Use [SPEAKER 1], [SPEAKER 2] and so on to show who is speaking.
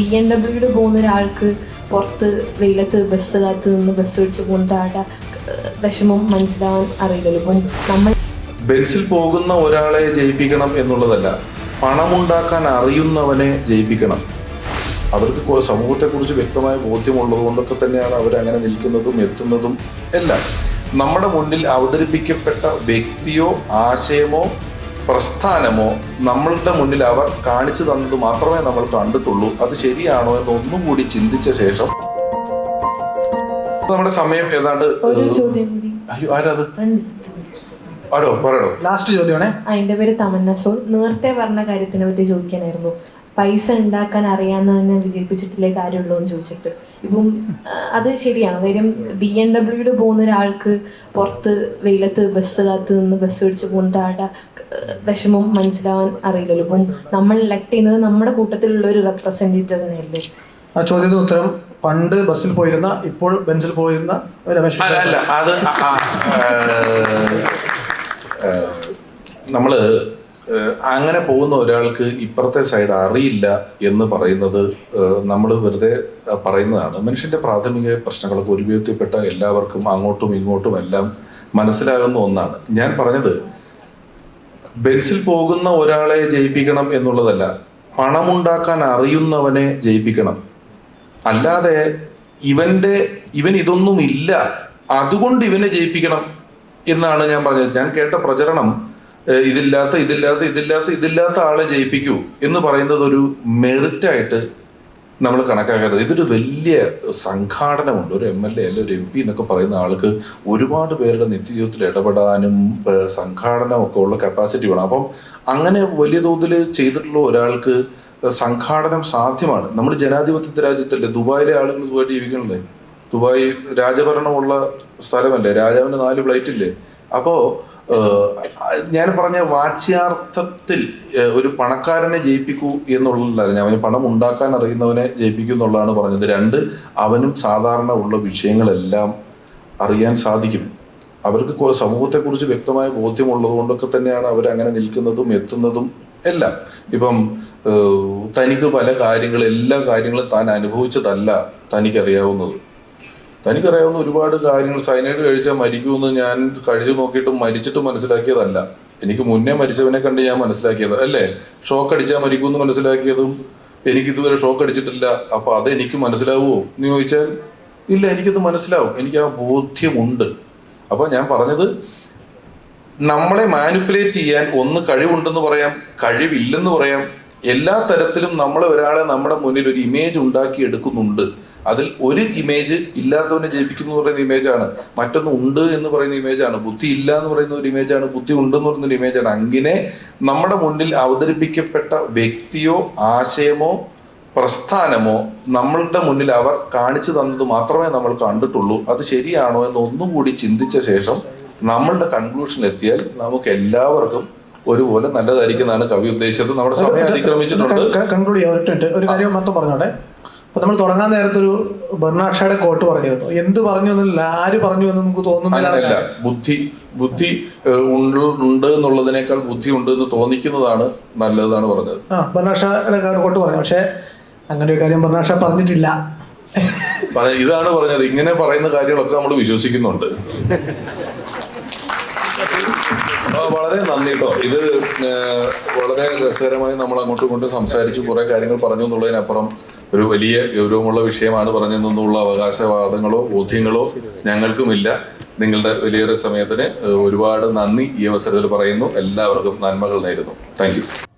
[SPEAKER 1] B M ഡബ്ല്യൂയിൽ പോകുന്ന ഒരാൾക്ക് പുറത്ത് വെയിലത്ത് ബസ് കാത്ത് നിന്ന് ബസ് വിളിച്ച് പോകുന്ന ആളുടെ വിഷമം മനസ്സിലാവാൻ അറിയില്ലല്ലോ. നമ്മൾ
[SPEAKER 2] ബെൻസിൽ പോകുന്ന ഒരാളെ ജയിപ്പിക്കണം എന്നുള്ളതല്ല പണമുണ്ടാക്കാൻ അറിയുന്നവനെ ജയിപ്പിക്കണം. അവർക്ക് സമൂഹത്തെക്കുറിച്ച് വ്യക്തമായ ബോധ്യമുള്ളത് കൊണ്ടൊക്കെ തന്നെയാണ് അങ്ങനെ നിൽക്കുന്നതും എത്തുന്നതും എല്ലാം. നമ്മുടെ മുന്നിൽ അവതരിപ്പിക്കപ്പെട്ട വ്യക്തിയോ ആശയമോ പ്രസ്ഥാനമോ നമ്മളുടെ മുന്നിൽ അവർ കാണിച്ചു തന്നത് മാത്രമേ നമ്മൾ കണ്ടിട്ടുള്ളൂ. അത് ശരിയാണോ എന്ന് ഒന്നും കൂടി ചിന്തിച്ച ശേഷം നമ്മുടെ സമയം ഏതാണ്ട് അയ്യോ ആരാത്. ആരോ പറയണോ
[SPEAKER 3] ലാസ്റ്റ് ചോദ്യമാണേ.
[SPEAKER 1] ആ എന്റെ പേര് തമന്ന സോൾ. നേരത്തെ പറഞ്ഞ കാര്യത്തിനെ പറ്റി ചോദിക്കാനായിരുന്നു. പൈസ ഉണ്ടാക്കാൻ അറിയാവുന്നവനെ വിജയിപ്പിച്ചിട്ടില്ലേ കാര്യമുള്ളൂ എന്ന് ചോദിച്ചിട്ട്. ഇപ്പം അത് ശരിയാണ്. കാര്യം ബി എം ഡബ്ല്യൂയിൽ പോകുന്ന ഒരാൾക്ക് പുറത്ത് വെയിലത്ത് ബസ് കാത്ത് നിന്ന് ബസ് പിടിച്ച് പോകുന്ന ആളുടെ വിഷമം മനസ്സിലാവാൻ അറിയില്ലല്ലോ. ഇപ്പം നമ്മൾ ഇലക്ട് ചെയ്യുന്നത് നമ്മുടെ കൂട്ടത്തിലുള്ള ഒരു റെപ്രസെന്റേറ്റീവിനെയല്ലേ
[SPEAKER 3] ആ ചോദ്യത്തിന് ഉത്തരം പണ്ട് ബസ്സിൽ പോയിരുന്ന ഇപ്പോൾ ബെഞ്ചിൽ പോയിരുന്ന രമേശ്
[SPEAKER 2] അല്ല അല്ല അത് ഏഹ്, അങ്ങനെ പോകുന്ന ഒരാൾക്ക് ഇപ്പുറത്തെ സൈഡ് അറിയില്ല എന്ന് പറയുന്നത് നമ്മൾ വെറുതെ പറയുന്നതാണ്. മനുഷ്യന്റെ പ്രാഥമിക പ്രശ്നങ്ങളൊക്കെ ഒരു വിധത്തിൽപ്പെട്ട എല്ലാവർക്കും അങ്ങോട്ടും ഇങ്ങോട്ടും എല്ലാം മനസ്സിലാകുന്ന ഒന്നാണ്. ഞാൻ പറഞ്ഞത് ബെൻസിൽ പോകുന്ന ഒരാളെ ജയിപ്പിക്കണം എന്നുള്ളതല്ല പണമുണ്ടാക്കാൻ അറിയുന്നവനെ ജയിപ്പിക്കണം. അല്ലാതെ ഇവന്റെ ഇവൻ ഇതൊന്നും ഇല്ല അതുകൊണ്ട് ഇവനെ ജയിപ്പിക്കണം എന്നാണ് ഞാൻ പറഞ്ഞത്. ഞാൻ കേട്ട പ്രചരണം ഇതില്ലാത്ത ഇതില്ലാത്ത ഇതില്ലാത്ത ഇതില്ലാത്ത ആളെ ജയിപ്പിക്കൂ എന്ന് പറയുന്നത് ഒരു മെറിറ്റായിട്ട് നമ്മൾ കണക്കാക്കരുത്. ഇതൊരു വലിയ സംഘാടനമുണ്ട്. ഒരു എം എൽ എ അല്ലെ ഒരു എം പി എന്നൊക്കെ പറയുന്ന ആൾക്ക് ഒരുപാട് പേരുടെ നിത്യജീവിതത്തിൽ ഇടപെടാനും സംഘാടനം സംഘാടനമൊക്കെ ഉള്ള കപ്പാസിറ്റി വേണം. അപ്പം അങ്ങനെ വലിയ തോതിൽ ചെയ്തിട്ടുള്ള ഒരാൾക്ക് സംഘാടനം സാധ്യമാണ്. നമ്മൾ ജനാധിപത്യ രാജ്യത്തല്ലേ? ദുബായിലെ ആളുകൾ സുഖമായിട്ട് ജീവിക്കണല്ലേ? ദുബായ് രാജഭരണമുള്ള സ്ഥലമല്ലേ? രാജാവിന് നാല് ഫ്ലൈറ്റ് ഇല്ലേ? അപ്പോൾ ഞാൻ പറഞ്ഞ വാച്യാർത്ഥത്തിൽ ഒരു പണക്കാരനെ ജയിപ്പിക്കൂ എന്നുള്ളതല്ല. ഞാൻ പണം ഉണ്ടാക്കാൻ അറിയുന്നവനെ ജയിപ്പിക്കൂ എന്നുള്ളതാണ് പറഞ്ഞത്. രണ്ട് അവനും സാധാരണ ഉള്ള വിഷയങ്ങളെല്ലാം അറിയാൻ സാധിക്കും. അവർക്ക് സമൂഹത്തെക്കുറിച്ച് വ്യക്തമായ ബോധ്യമുള്ളത് കൊണ്ടൊക്കെ തന്നെയാണ് അവരങ്ങനെ നിൽക്കുന്നതും എത്തുന്നതും എല്ലാം. ഇപ്പം തനിക്ക് പല കാര്യങ്ങളും എല്ലാ കാര്യങ്ങളും താൻ അനുഭവിച്ചതല്ല തനിക്കറിയാവുന്നത്. തനിക്കറിയാവുന്ന ഒരുപാട് കാര്യങ്ങൾ സൈനൈഡ് കഴിച്ചാൽ മരിക്കുമെന്ന് ഞാൻ കഴിച്ചു നോക്കിയിട്ട് മരിച്ചിട്ട് മനസ്സിലാക്കിയതല്ല. എനിക്ക് മുന്നേ മരിച്ചവനെ കണ്ട് ഞാൻ മനസ്സിലാക്കിയത് അല്ലേ? ഷോക്ക് അടിച്ചാൽ മരിക്കുമെന്ന് മനസ്സിലാക്കിയതും എനിക്ക് ഇതുവരെ ഷോക്ക് അടിച്ചിട്ടില്ല. അപ്പോൾ അത് എനിക്ക് മനസ്സിലാവുമോ എന്ന് ചോദിച്ചാൽ ഇല്ല എനിക്കത് മനസ്സിലാവും. എനിക്ക് ആ ബോധ്യമുണ്ട്. അപ്പോൾ ഞാൻ പറഞ്ഞത് നമ്മളെ മാനിപ്പുലേറ്റ് ചെയ്യാൻ ഒന്ന് കഴിവുണ്ടെന്ന് പറയാം കഴിവില്ലെന്ന് പറയാം. എല്ലാ തരത്തിലും നമ്മൾ ഒരാളെ നമ്മുടെ മുന്നിൽ ഒരു ഇമേജ് ഉണ്ടാക്കി എടുക്കുന്നുണ്ട് അതിൽ ഒരു ഇമേജ് ഇല്ലാത്തവനെ ജയിപ്പിക്കുന്നു എന്ന് പറയുന്ന ഇമേജാണ് മറ്റൊന്ന് ഉണ്ട് എന്ന് പറയുന്ന ഇമേജാണ് ബുദ്ധി ഇല്ല എന്ന് പറയുന്ന ഒരു ഇമേജാണ് ബുദ്ധി ഉണ്ടെന്ന് പറയുന്ന ഒരു ഇമേജാണ് അങ്ങനെ നമ്മുടെ മുന്നിൽ അവതരിപ്പിക്കപ്പെട്ട വ്യക്തിയോ ആശയമോ പ്രസ്ഥാനമോ നമ്മളുടെ മുന്നിൽ അവർ കാണിച്ചു തന്നത് മാത്രമേ നമ്മൾ കണ്ടിട്ടുള്ളൂ. അത് ശരിയാണോ എന്ന് ഒന്നുകൂടി ചിന്തിച്ച ശേഷം നമ്മളുടെ കൺക്ലൂഷൻ എത്തിയാൽ നമുക്ക് എല്ലാവർക്കും ഒരുപോലെ നല്ലതായിരിക്കുന്നതാണ് കവി ഉദ്ദേശിച്ചത്. നമ്മുടെ സമയം അതിക്രമിച്ചിട്ടുണ്ട്.
[SPEAKER 3] കൺക്ലൂഡ് ചെയ്യാൻ ഒരു കാര്യം മാത്രം പറഞ്ഞോട്ടെ അപ്പൊ നമ്മൾ തുടങ്ങാൻ നേരത്തെ ഒരു ബെർണാക്ഷയുടെ കോട്ട് കേട്ടോ. എന്ത് പറഞ്ഞു എന്നില്ല ആര് പറഞ്ഞു എന്ന് നമുക്ക് തോന്നുന്നില്ല.
[SPEAKER 2] ബുദ്ധി ബുദ്ധി ഉണ്ട് എന്നുള്ളതിനേക്കാൾ ബുദ്ധി ഉണ്ട് എന്ന് തോന്നിക്കുന്നതാണ് നല്ലതാണ് പറഞ്ഞത്.
[SPEAKER 3] ആ ബെർണാക്ഷയുടെ കോട്ട് പറഞ്ഞു പക്ഷെ അങ്ങനെ ഒരു കാര്യം ബെർണാക്ഷ പറഞ്ഞിട്ടില്ല.
[SPEAKER 2] പറ- ഇതാണ് പറഞ്ഞത്. ഇങ്ങനെ പറയുന്ന കാര്യങ്ങളൊക്കെ നമ്മൾ വിശ്വസിക്കുന്നുണ്ട്. വളരെ നന്ദി കേട്ടോ. ഇത് വളരെ രസകരമായി നമ്മൾ അങ്ങോട്ടും ഇങ്ങോട്ടും സംസാരിച്ചു. കുറെ കാര്യങ്ങൾ പറഞ്ഞു എന്നുള്ളതിനപ്പുറം ഒരു വലിയ ഗൗരവമുള്ള വിഷയമാണ് പറഞ്ഞതെന്നുള്ള അവകാശവാദങ്ങളോ ബോധ്യങ്ങളോ ഞങ്ങൾക്കുമില്ല. നിങ്ങളുടെ വലിയൊരു സമയത്തിന് ഒരുപാട് നന്ദി ഈ അവസരത്തിൽ പറയുന്നു. എല്ലാവർക്കും നന്മകൾ നേരുന്നു. താങ്ക്